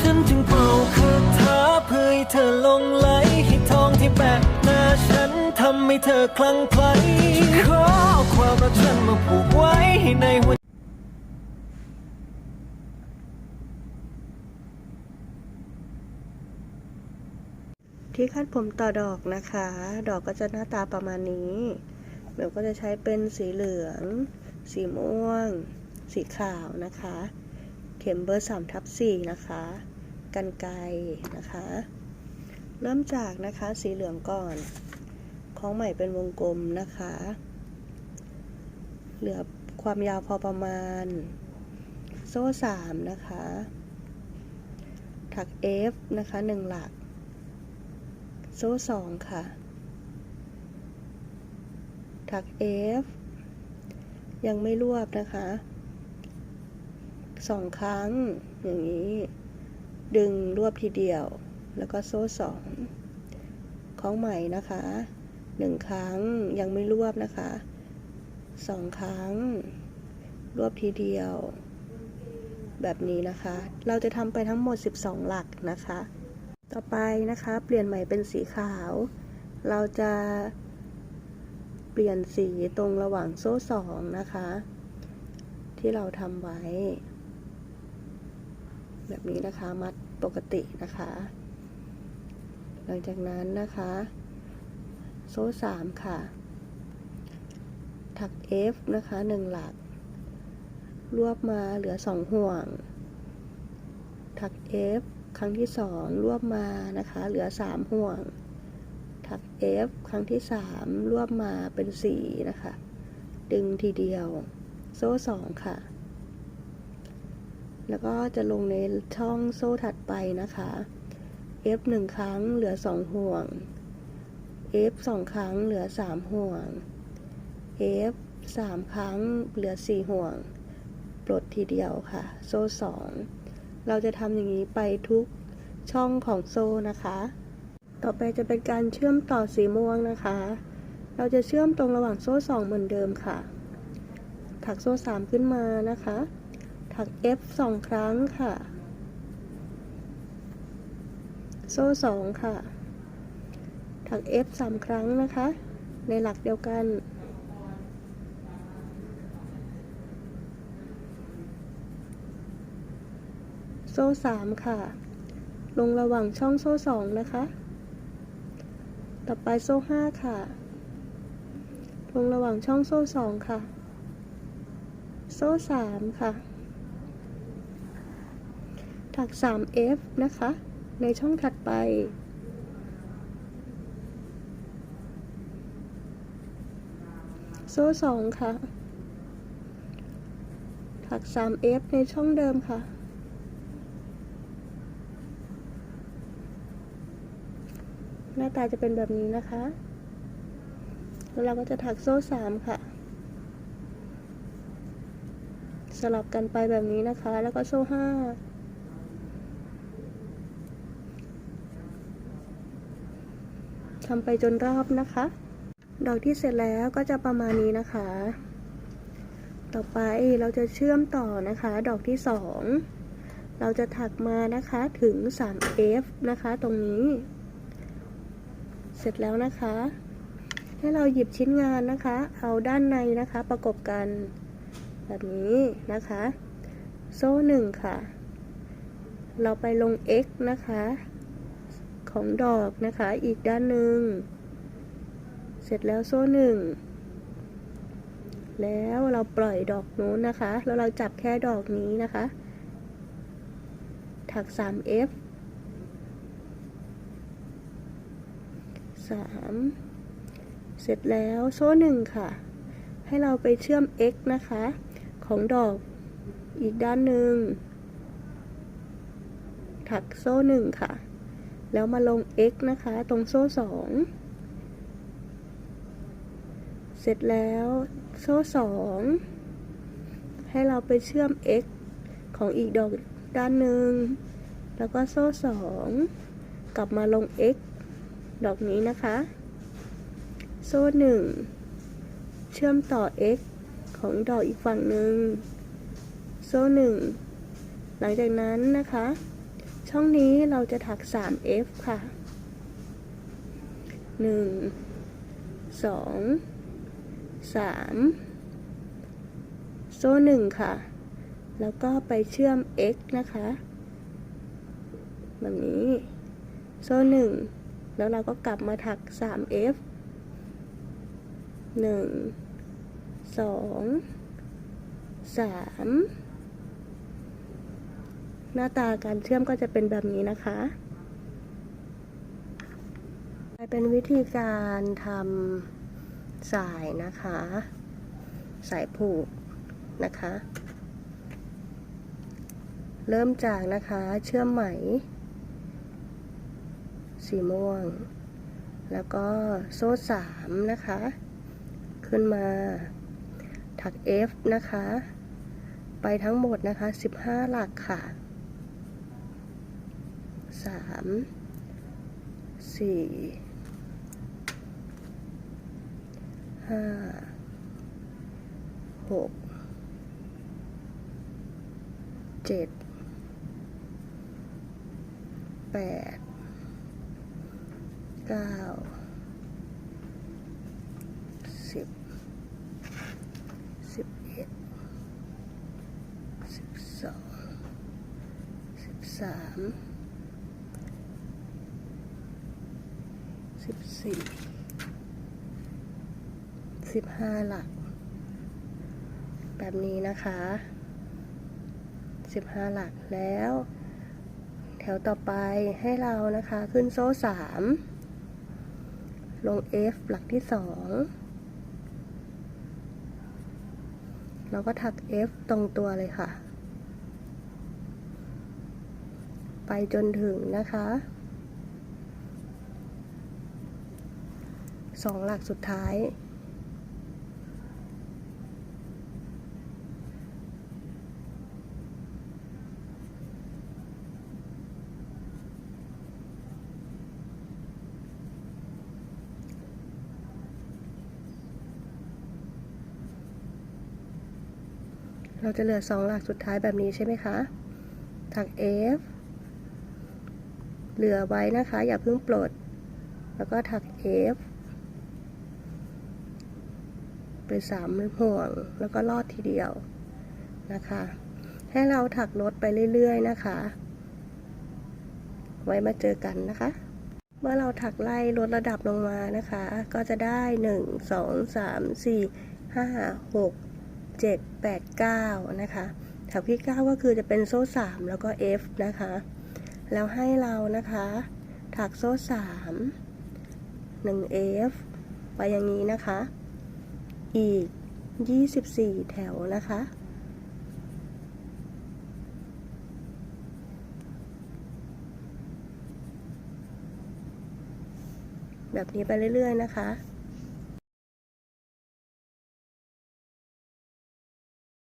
ฉันจึงเป่าคาถาเพื่อให้เธอลงไหลให้ทองที่แปะหน้าฉันทำให้เธอคลั่งไคล้ขอเอาความรักฉันมาผูกไว้ให้ในหัวที่คาดผมต่อดอกนะคะ ดอกก็จะหน้าตาประมาณนี้เบลก็จะใช้เป็นสีเหลือง สีม่วง สีขาวนะคะ เข็มเบอร์สามทับสี่นะคะ กันไกนะคะ เริ่มจากนะคะสีเหลืองก่อนคล้องใหม่เป็นวงกลมนะคะ เหลือความยาวพอประมาณ โซ่สามนะคะ ถัก F นะคะหนึ่งหลัก โซ่สองค่ะ ถัก F ยังไม่รวบนะคะสองครั้งอย่างนี้ ดึงรวบทีเดียว แล้วก็โซ่สองคล้องไหมนะคะหนึ่งครั้งยังไม่รวบนะคะสองครั้ง รวบทีเดียว แบบนี้นะคะ เราจะทำไปทั้งหมด 12 หลักนะคะ ต่อไปนะคะ เปลี่ยนใหม่เป็นสีขาว เราจะเปลี่ยนสีตรงระหว่างโซ่สองนะคะ ที่เราทำไว้ แบบนี้นะคะ มัดปกตินะคะ หลังจากนั้นนะคะ โซ่สามค่ะ ถัก F นะคะหนึ่งหลัก รวบมาเหลือสองห่วง ถัก F ครั้งที่สองรวบมานะคะ เหลือสามห่วง ถัก F ครั้งที่สามรวบมาเป็นสี่นะคะ ดึงทีเดียว โซ่สองค่ะ แล้วก็จะลงในช่องโซ่ถัดไปนะคะ F หนึ่งครั้งเหลือสองห่วง F สองครั้งเหลือสามห่วง F สามครั้งเหลือสี่ห่วง ปลดทีเดียวค่ะ โซ่สองเราจะทำอย่างนี้ไปทุกช่องของโซ่นะคะ ต่อไปจะเป็นการเชื่อมต่อสีม่วงนะคะ เราจะเชื่อมตรงระหว่างโซ่สองเหมือนเดิมค่ะ ถักโซ่สามขึ้นมานะคะ ถัก F สองครั้งค่ะ โซ่สองค่ะ ถัก F สามครั้งนะคะ ในหลักเดียวกัน โซ่สามค่ะ ลงระหว่างช่องโซ่สองนะคะ ต่อไปโซ่ห้าค่ะ ลงระหว่างช่องโซ่สองค่ะ โซ่สามค่ะ ถัก 3F นะคะ ในช่องถัดไปโซ่สองค่ะ ถัก 3F ในช่องเดิมค่ะ หน้าตาจะเป็นแบบนี้นะคะ แล้วเราก็จะถักโซ่สามค่ะ สลับกันไปแบบนี้นะคะ แล้วก็โซ่ห้า ทำไปจนรอบนะคะ ดอกที่เสร็จแล้วก็จะประมาณนี้นะคะ ต่อไปเราจะเชื่อมต่อนะคะ ดอกที่สองเราจะถักมานะคะถึง 3F นะคะ ตรงนี้ เสร็จแล้วนะคะ ให้เราหยิบชิ้นงานนะคะ เอาด้านในนะคะประกบกัน แบบนี้นะคะ โซ่หนึ่งค่ะ เราไปลง X นะคะ ของดอกนะคะ อีกด้านหนึ่ง เสร็จแล้วโซ่หนึ่ง แล้วเราปล่อยดอกนู้นนะคะ แล้วเราจับแค่ดอกนี้นะคะ ถัก 3F สามเสร็จแล้วโซ่หนึ่งค่ะ ให้เราไปเชื่อม x นะคะ ของดอกอีกด้านหนึ่ง ถักโซ่หนึ่งค่ะ แล้วมาลง x นะคะ ตรงโซ่สองเสร็จแล้วโซ่สองให้เราไปเชื่อม x ของอีกดอกด้านหนึ่ง แล้วก็โซ่สองกลับมาลง x ดอกนี้นะคะ โซ่หนึ่งเชื่อมต่อ x ของดอกอีกฝั่งหนึ่ง โซ่หนึ่งหลังจากนั้นนะคะ ช่องนี้เราจะถัก 3F ค่ะ 1 2 3 โซ่หนึ่งค่ะ แล้วก็ไปเชื่อม x นะคะ แบบนี้ โซ่หนึ่งแล้วเราก็กลับมาถัก 3f หนึ่งสองสาม หน้าตาการเชื่อมก็จะเป็นแบบนี้นะคะเป็นวิธีการทำสายนะคะ สายผูกนะคะ เริ่มจากนะคะเชื่อมไหม สีม่วง แล้วก็โซ่สามนะคะ ขึ้นมาถัก F นะคะ ไปทั้งหมดนะคะ 15 หลักค่ะ 3 4ห้าหกเจ็ดแปดเก้าสิบสิบเอ็ดสิบสองสิบสาม สิบสิบห้าหลัก แบบนี้นะคะสิบห้าหลักแล้ว แถวต่อไปให้เรานะคะขึ้นโซ่สามลง F หลักที่สองเราก็ถัก F ตรงตัวเลยค่ะ ไปจนถึงนะคะ สองหลักสุดท้าย เราจะเหลือสองหลักสุดท้ายแบบนี้ใช่ไหมคะถัก F เหลือไว้นะคะ อย่าเพิ่งปลด แล้วก็ถัก F ไปสามห่วง แล้วก็ลอดทีเดียวนะคะ ให้เราถักลดไปเรื่อยๆนะคะ ไว้มาเจอกันนะคะ เมื่อเราถักไล่ลดระดับลงมานะคะ ก็จะได้1 2 3 4 5 6 7 8 9นะคะแถวที่9ก็คือจะเป็นโซ่3แล้วก็ F นะคะ แล้วให้เรานะคะ ถักโซ่3 1 F ไปอย่างนี้นะคะ อีก 24 แถวนะคะ แบบนี้ไปเรื่อย ๆ นะคะ